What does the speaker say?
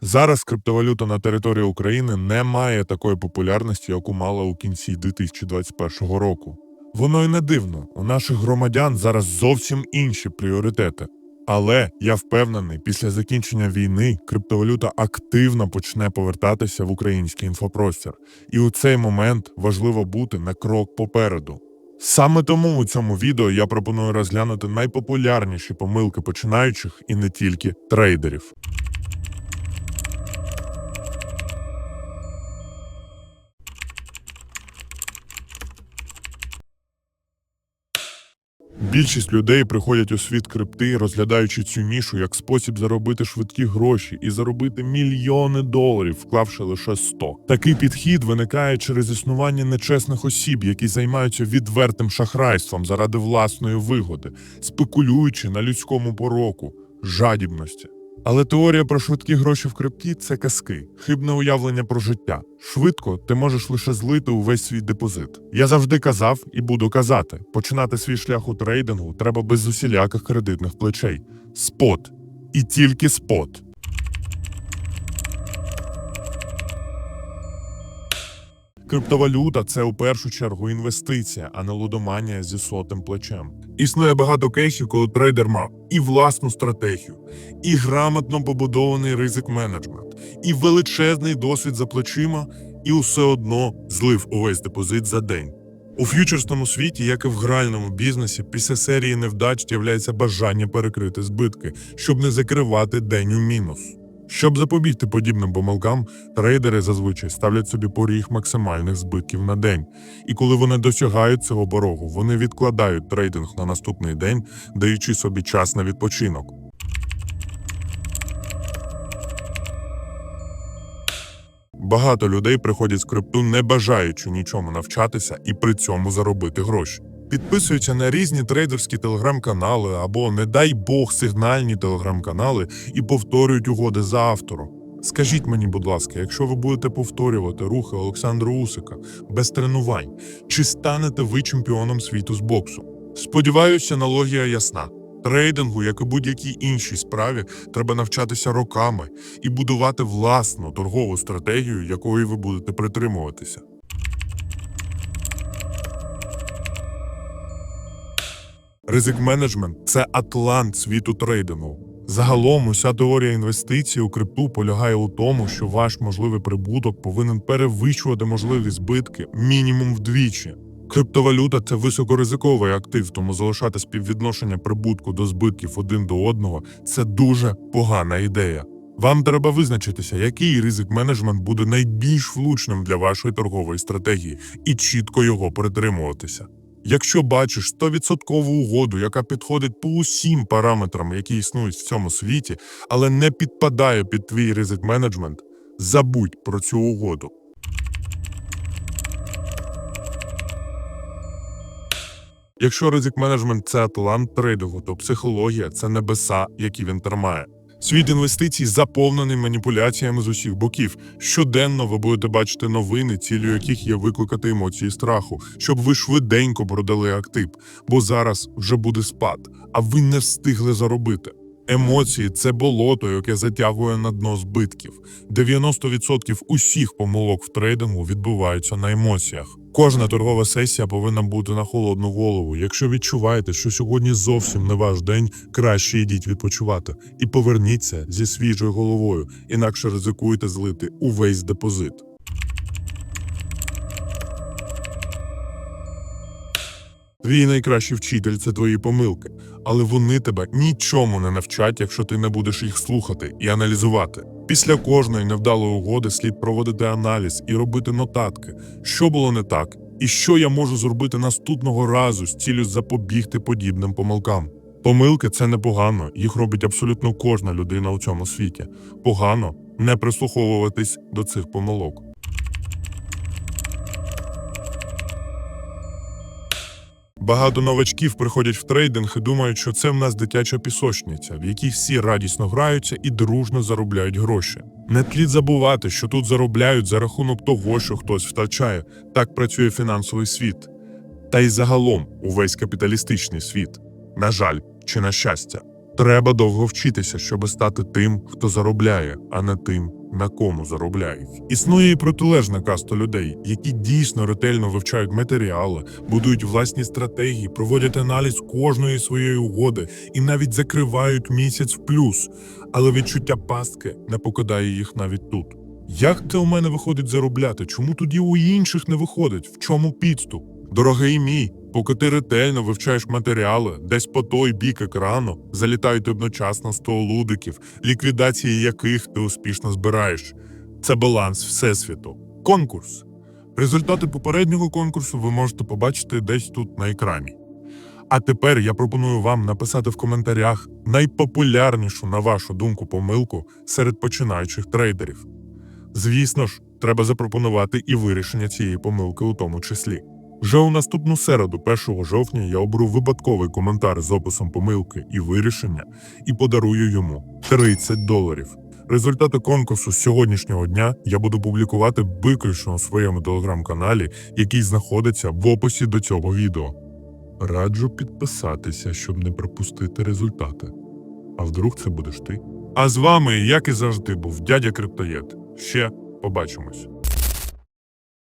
Зараз криптовалюта на території України не має такої популярності, яку мала у кінці 2021 року. Воно й не дивно. У наших громадян зараз зовсім інші пріоритети. Але я впевнений, після закінчення війни криптовалюта активно почне повертатися в український інфопростір, і у цей момент важливо бути на крок попереду. Саме тому у цьому відео я пропоную розглянути найпопулярніші помилки починаючих і не тільки трейдерів. Більшість людей приходять у світ крипти, розглядаючи цю нішу як спосіб заробити швидкі гроші і заробити мільйони доларів, вклавши лише 100. Такий підхід виникає через існування нечесних осіб, які займаються відвертим шахрайством заради власної вигоди, спекулюючи на людському пороку, жадібності. Але теорія про швидкі гроші в крипті це казки, хибне уявлення про життя. Швидко ти можеш лише злити увесь свій депозит. Я завжди казав і буду казати: починати свій шлях у трейдингу треба без усіляких кредитних плечей. Спот. І тільки спот. Криптовалюта це у першу чергу інвестиція, а не лудоманія зі сотим плечем. Існує багато кейсів, коли трейдер мав і власну стратегію, і грамотно побудований ризик менеджмент, і величезний досвід за плечима, і все одно злив увесь депозит за день. У ф'ючерсному світі, як і в гральному бізнесі, після серії невдач з'являється бажання перекрити збитки, щоб не закривати день у мінус. Щоб запобігти подібним помилкам, трейдери зазвичай ставлять собі поріг максимальних збитків на день. І коли вони досягають цього порогу, вони відкладають трейдинг на наступний день, даючи собі час на відпочинок. Багато людей приходять з крипту, не бажаючи нічому навчатися і при цьому заробити гроші. Підписуються на різні трейдерські телеграм-канали або, не дай Бог, сигнальні телеграм-канали і повторюють угоди за автором. Скажіть мені, будь ласка, якщо ви будете повторювати рухи Олександра Усика без тренувань, чи станете ви чемпіоном світу з боксу? Сподіваюся, аналогія ясна. Трейдингу, як і будь-якій іншій справі, треба навчатися роками і будувати власну торгову стратегію, якої ви будете притримуватися. Ризик менеджмент це атлант світу трейдингу. Загалом, уся теорія інвестицій у крипту полягає у тому, що ваш можливий прибуток повинен перевищувати можливі збитки мінімум вдвічі. Криптовалюта це високоризиковий актив, тому залишати співвідношення прибутку до збитків один до одного це дуже погана ідея. Вам треба визначитися, який ризик менеджмент буде найбільш влучним для вашої торгової стратегії, і чітко його притримуватися. Якщо бачиш 100% угоду, яка підходить по усім параметрам, які існують в цьому світі, але не підпадає під твій ризик менеджмент, забудь про цю угоду. Якщо ризик менеджмент це атлант трейдингу, то психологія це небеса, які він тримає. Світ інвестицій заповнений маніпуляціями з усіх боків. Щоденно ви будете бачити новини, цілею яких є викликати емоції страху, щоб ви швиденько продали актив, бо зараз вже буде спад, а ви не встигли заробити. Емоції це болото, яке затягує на дно збитків. 90% усіх помилок в трейдингу відбуваються на емоціях. Кожна торгова сесія повинна бути на холодну голову. Якщо відчуваєте, що сьогодні зовсім не ваш день, краще йдіть відпочивати і поверніться зі свіжою головою, інакше ризикуєте злити увесь депозит. Твій найкращий вчитель це твої помилки, але вони тебе нічому не навчать, якщо ти не будеш їх слухати і аналізувати. Після кожної невдалої угоди слід проводити аналіз і робити нотатки, що було не так, і що я можу зробити наступного разу з цілею запобігти подібним помилкам. Помилки це непогано, їх робить абсолютно кожна людина у цьому світі. Погано не прислуховуватись до цих помилок. Багато новачків приходять в трейдинг і думають, що це в нас дитяча пісочниця, в якій всі радісно граються і дружно заробляють гроші. Не тлід забувати, що тут заробляють за рахунок того, що хтось втрачає. Так працює фінансовий світ. Та й загалом увесь капіталістичний світ. На жаль, чи на щастя. Треба довго вчитися, щоб стати тим, хто заробляє, а не тим, на кому заробляють. Існує і протилежна каста людей, які дійсно ретельно вивчають матеріали, будують власні стратегії, проводять аналіз кожної своєї угоди і навіть закривають місяць в плюс. Але відчуття пастки не покидає їх навіть тут. Як це у мене виходить заробляти? Чому тоді у інших не виходить? В чому підступ? Дорогий мій, поки ти ретельно вивчаєш матеріали, десь по той бік екрану залітають одночасно 100 лудиків, ліквідації яких ти успішно збираєш. Це баланс Всесвіту. Конкурс. Результати попереднього конкурсу ви можете побачити десь тут на екрані. А тепер я пропоную вам написати в коментарях найпопулярнішу, на вашу думку, помилку серед починаючих трейдерів. Звісно ж, треба запропонувати і вирішення цієї помилки у тому числі. Вже у наступну середу, 1 жовтня, я оберу випадковий коментар з описом помилки і вирішення і подарую йому 30 доларів. Результати конкурсу сьогоднішнього дня я буду публікувати виключно у своєму телеграм-каналі, який знаходиться в описі до цього відео. Раджу підписатися, щоб не пропустити результати. А вдруг це будеш ти? А з вами, як і завжди, був дядя Криптоєд. Ще побачимось.